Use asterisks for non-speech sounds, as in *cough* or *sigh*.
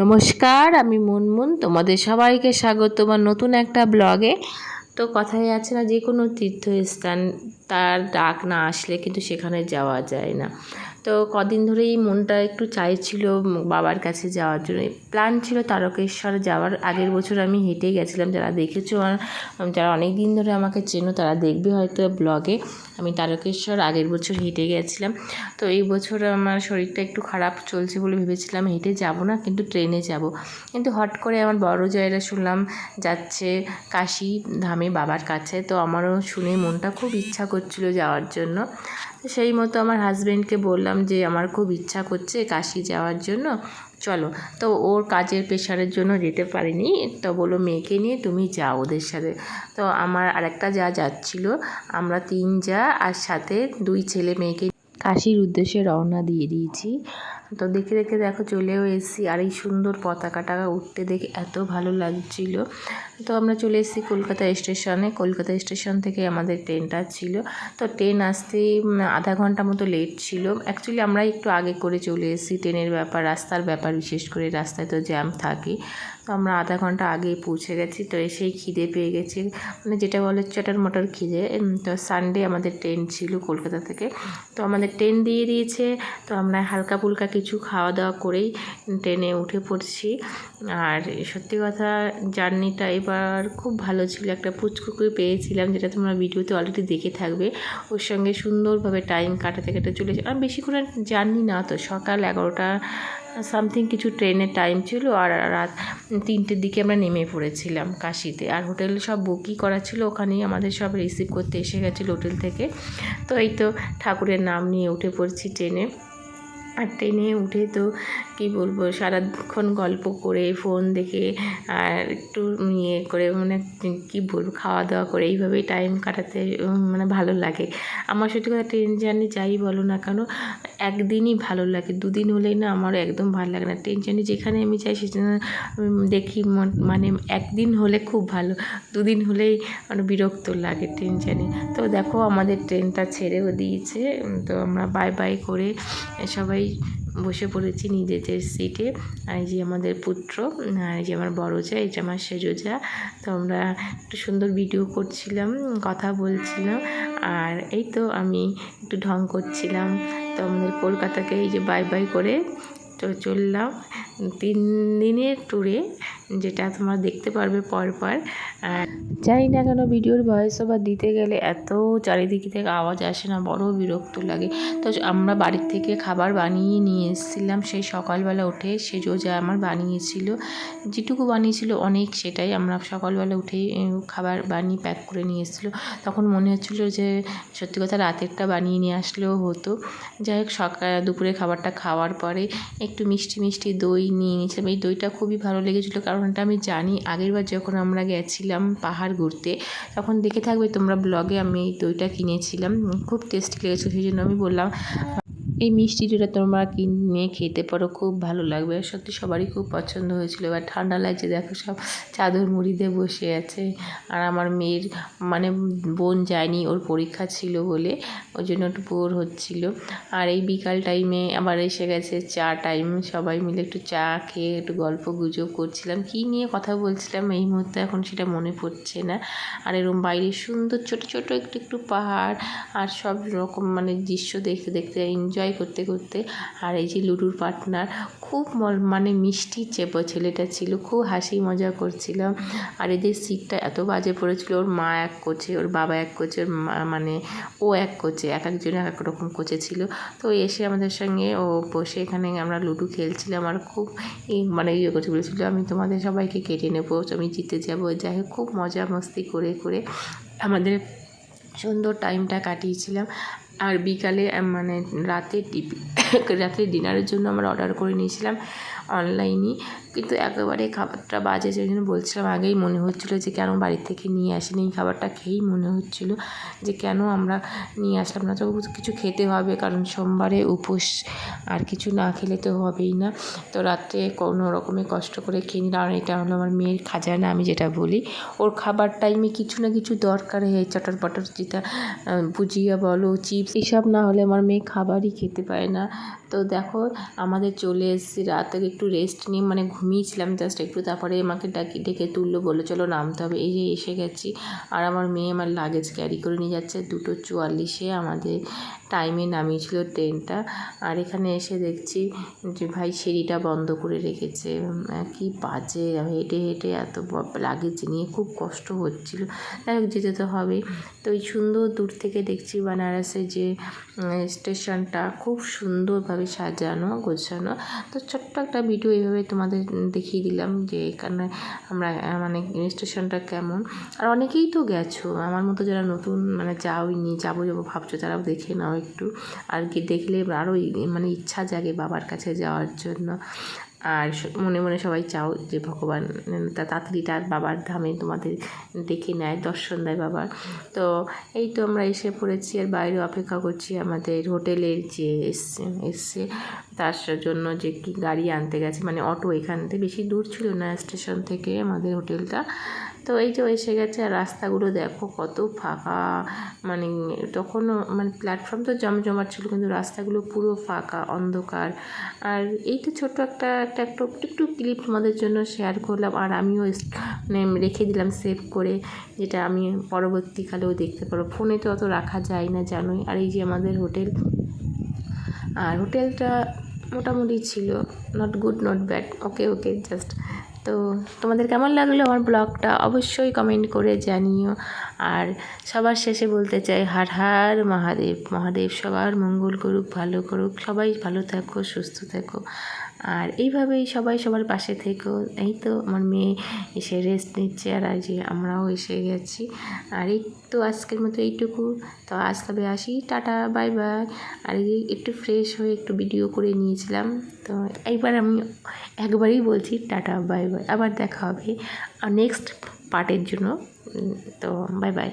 নমস্কার, আমি মুনমুন। তোমাদের সবাইকে স্বাগত তোমার নতুন একটা ব্লগে। তো কথাই আছে না যে কোনো তীর্থস্থান তার ডাক না আসলে কিন্তু সেখানে যাওয়া যায় না। তো কদিন ধরেই মনটা একটু চাইছিল বাবার কাছে যাওয়ার জন্য। প্ল্যান ছিল তারকেশ্বর যাওয়ার। আগের বছর আমি হেঁটে গেছিলাম। যারা দেখেছ যারা অনেক দিন ধরে আমাকে চেনো, তারা দেখবে হয়তো ব্লগে। আমি তারকেশ্বর আগের বছর হেঁটে গেছিলাম। তো এই বছর আমার শরীরটা একটু খারাপ চলছে বলে ভেবেছিলাম হেঁটে যাব না, কিন্তু ট্রেনে যাব। কিন্তু হট করে আমার বড় জায়গা শুনলাম যাচ্ছে কাশি ধামে বাবার কাছে। তো আমারও শুনে মনটা খুব ইচ্ছা করছিল যাওয়ার জন্য। সেই মতো আমার হাজব্যান্ডকে বললাম যে, আমার খুব ইচ্ছা করছে কাশি যাওয়ার জন্য। চলো, তো ওর কাজের প্রেশারের জন্য যেতে পারিনি, তো বলো মেয়েকে নিয়ে তুমি যাও ওদের সাথে। তো আমার আরেকটা যা যাচ্ছিল, আমরা তিন যা আর সাথে দুই ছেলে মেয়েকে কাশির উদ্দেশ্যে রওনা দিয়ে দিয়েছি। তো দেখে দেখে দেখো চলেও এসেছি। আর এই সুন্দর পতাকাটা উঠতে দেখে এত ভালো লাগছিল। তো আমরা চলে এসেছি কলকাতা স্টেশনে। কলকাতা স্টেশন থেকে আমাদের ট্রেনটা ছিল। তো ট্রেন আসতে আধা ঘণ্টা মতো লেট ছিল। অ্যাকচুয়ালি আমরা একটু আগে করে চলে এসেছি ট্রেনের ব্যাপার, রাস্তার ব্যাপার, বিশেষ করে রাস্তায় তো জ্যাম থাকে। তো আমরা আধা ঘণ্টা আগেই পৌঁছে গেছি, তো এসেই খিদে পেয়ে গেছি। মানে যেটা বলে চটার মটর খিদে তো সানডে আমাদের ট্রেন ছিল কলকাতা থেকে। তো আমাদের ট্রেন দিয়ে দিয়েছে, তো আমরা হালকা ফুলকা কিছু খাওয়া দাওয়া করেই ট্রেনে উঠে পড়ছি। আর সত্যি কথা জার্নিটা এবার খুব ভালো ছিল। একটা পুচকুকুই পেয়েছিলাম, যেটা তোমরা ভিডিওতে অলরেডি দেখে থাকবে। ওর সঙ্গে সুন্দরভাবে টাইম কাটাতে কাটাতে চলেছে। আর বেশিক্ষণ জার্নি না, তো সকাল এগারোটা সামথিং কিছু ট্রেনের টাইম ছিল আর রাত তিনটের দিকে আমরা নেমে পড়েছিলাম কাশিতে। আর হোটেল সব বুকই করা ছিল, ওখানেই আমাদের সব রিসিভ করতে এসে গেছিল হোটেল থেকে। তো এই তো ঠাকুরের নাম নিয়ে উঠে পড়ছি ট্রেনে। আর ট্রেনে উঠে তো কি বলব, সারাক্ষণ গল্প করে ফোন দেখে আর একটু ইয়ে করে মানে কি বলব খাওয়া দাওয়া করে, এইভাবেই টাইম কাটাতে মানে ভালো লাগে। আমার সত্যি কথা ট্রেন জার্নি যাই বলো না কেন, একদিনই ভালো লাগে। দুদিন হলেই না আমার একদম ভালো লাগে না। ট্রেন জার্নি যেখানে আমি যাই সেখানে দেখি মানে একদিন হলে খুব ভালো। দুদিন হলেই মানে বিরক্ত লাগে ট্রেন জার্নি তো দেখো আমাদের ট্রেনটা ছেড়েও দিয়েছে। তো আমরা বাই বাই করে সবাই বসে পড়েছি নিজেদের সিটে আর যে আমাদের পুত্র, আর যে আমার বড় যা, এই যে আমার সেজো যা। তো আমরা একটু সুন্দর ভিডিও করছিলাম, কথা বলছিলাম। আর এই তো আমি একটু ঢং করছিলাম। তো আমাদের কলকাতাকে এই যে বাই বাই করে তো চললাম। তিন দিনের ট্যুরে যেটা তোমরা দেখতে পারবে পরপর। জানি না কেন ভিডিওর ভয়েস ওভার দিতে গেলে এত চারিদিক থেকে আওয়াজ আসে না, বড় বিরক্ত লাগে। তো আমরা বাড়ির থেকে খাবার বানিয়ে নিয়ে এসেছিলাম, সেই সকালবেলা উঠে সে যা আমার বানিয়েছিল, যেটুকু বানিয়েছিল অনেক সেটাই আমরা সকালবেলা উঠেই খাবার বানিয়ে প্যাক করে নিয়ে এসেছিল। তখন মনে হচ্ছিল যে সত্যি কথা রাতেরটা বানিয়ে নিয়ে আসলেও হতো। যাই হোক, সকাল, দুপুরে খাবারটা খাওয়ার পরে একটু মিষ্টি মিষ্টি দই নিয়ে নিয়েছিলাম। এই দইটা খুবই ভালো লেগেছিলো, কারণ এটা আমি জানি আগেরবার যখন আমরা গেছিলাম পাহাড় ঘুরতে। তখন দেখে থাকবে তোমরা ব্লগে আমি এই দইটা কিনেছিলাম। খুব টেস্টি লেগেছে সেই জন্য আমি বললাম এই মিষ্টিটা তোমরা কিনে খেতে পারো, খুব ভালো লাগবে। আর সত্যি সবারই খুব পছন্দ হয়েছিল। এবার ঠান্ডা লাগছে, দেখো সব চাদর মুড়ি দিয়ে বসে আছে। আর আমার মেয়ের মানে বোন যায়নি, ওর পরীক্ষা ছিল বলে ওই জন্য একটু বোর হচ্ছিল। আর এই বিকাল টাইমে আবার এসে গেছে চা টাইম সবাই মিলে একটু চা খেয়ে একটু গল্প গুজব করছিলাম। কী নিয়ে কথা বলছিলাম এই মুহূর্তে এখন সেটা মনে পড়ছে না। আর এরকম বাইরে সুন্দর ছোট ছোট একটু একটু পাহাড় আর সব রকম মানে দৃশ্য দেখতে দেখতে এনজয় এনজয় করতে করতে আর এই যে লুডুর পার্টনার খুব মানে মিষ্টি চেপো ছেলেটা ছিল, খুব হাসি মজা করছিলাম আর এদের সিটটা এত বাজে পড়েছিল, ওর মা এক কোচে ওর বাবা এক কোচে মানে ও এক কোচে এক একজন এক এক রকম কোচে ছিল। তো এসে আমাদের সঙ্গে ও বসে এখানে আমরা লুডু খেলছিলাম আর খুব মানে ইয়ে করছে বলেছিলো, আমি তোমাদের সবাইকে কেটে নেব, আমি জিতে যাব। যাই হোক, খুব মজা মস্তি করে করে আমাদের সুন্দর টাইমটা কাটিয়েছিলাম। আর বিকালে মানে রাতে টিপি *laughs* রাতে ডিনারের জন্য আমরা অর্ডার করে নিয়েছিলাম অনলাইনে কিন্তু একেবারে খাবারটা বাজে সেই জন্য বলছিলাম আগেই মনে হচ্ছিল যে কেন বাড়ি থেকে নিয়ে আসিনি। এই খাবারটা খেয়েই মনে হচ্ছিল যে কেন আমরা নিয়ে আসলাম না। তবু কিছু খেতে হবে, কারণ সোমবারে উপোস আর কিছু না খেলে তো হবেই না। তো রাত্রে কোনো রকমে কষ্ট করে খেয়ে নিলাম। আর এটা হলো আমার মেয়ের খাজানা, আমি যেটা বলি। ওর খাবার টাইমে কিছু না কিছু দরকার হয় চটর পটর যেটা ভুজিয়া বলো, চিপস, এসব না হলে আমার মেয়ে খাবারই খেতে পায় না। তো দেখো, আমাদের চলে এসেছি রাতে একটু রেস্ট নিয়ে। মানে ঘুমিয়েছিলাম জাস্ট একটু, তারপরে আমাকে ডাকি, ডেকে তুললো, বলল, চলো নামতে হবে। এই যে এসে গেছি। আর আমার মেয়ে আমার লাগেজ ক্যারি করে নিয়ে যাচ্ছে। দুটো চুয়াল্লিশে আমাদের টাইমে নামিয়েছিল ট্রেনটা আর এখানে এসে দেখছি যে ভাই সিঁড়িটা বন্ধ করে রেখেছে। কি বাজে, হেঁটে হেঁটে এত লাগেজ নিয়ে খুব কষ্ট হচ্ছিল। যাই হোক, যেতে তো হবে। তো ওই সুন্দর দূর থেকে দেখছি বানারসের যে স্টেশনটা খুব সুন্দরভাবে সাজানো, গোছানো। তো ছোট্ট একটা ভিডিও এইভাবে তোমাদের দেখিয়ে দিলাম যে এখানে আমরা মানে স্টেশনটা কেমন। আর অনেকেই তো গেছো। আমার মতো যারা নতুন মানে যাওইনি, যাব যাব ভাবছ, তারাও দেখে নাও একটু। আর কি দেখলে আরও মানে ইচ্ছা জাগে বাবার কাছে যাওয়ার জন্য। আর মনে মনে সবাই চাও যে ভগবান তাড়াতাড়ি তার বাবার ধামে তোমাদের দেখে নেয়, দর্শন দেয় বাবার। তো এই তো আমরা এসে পড়েছি আর বাইরে অপেক্ষা করছি আমাদের হোটেলের যে এসছে এসছে। তার জন্য যে কি গাড়ি আনতে গেছে মানে অটো এখান থেকে, বেশি দূর ছিল না স্টেশন থেকে আমাদের হোটেলটা। তো এই যে এসে গেছে আর রাস্তাগুলো দেখো কত ফাঁকা। মানে তখনও মানে প্ল্যাটফর্ম তো জমজমাট ছিল, কিন্তু রাস্তাগুলো পুরো ফাঁকা, অন্ধকার। আর এই তো ছোট্ট একটা একটা, একটু একটু ক্লিপ তোমাদের জন্য শেয়ার করলাম। আর আমিও মানে রেখে দিলাম সেভ করে, যেটা আমি পরবর্তীকালেও দেখতে পারো ফোনে তো অত রাখা যায় না, জানোই। আর এই যে আমাদের হোটেল, আর হোটেলটা মোটামুটি ছিল not good not bad okay okay just তো তোমাদের কেমন লাগল আমার ব্লগটা? অবশ্যই কমেন্ট করে জানিও। আর সবার শেষে বলতে চাই, হার হার মহাদেব। মহাদেব সবার মঙ্গল করুক, ভালো করুক। সবাই ভালো থাকো, সুস্থ থাকো। আর এইভাবেই সবাই সবার পাশে থেকো। এই তো আমার মেয়ে এসে রেস্ট নিচ্ছে আর আজ আমরাও এসে গেছি। আর এই তো আজকের মতো এইটুকু। তো আজ তবে আসি। টাটা বাই বাই আর একটু ফ্রেশ হয়ে একটু ভিডিও করে নিয়েছিলাম। তো এইবার আমি একবারই বলছি টাটা বাই বাই আবার দেখা হবে আর নেক্সট পার্টের জন্য। তো বাই বাই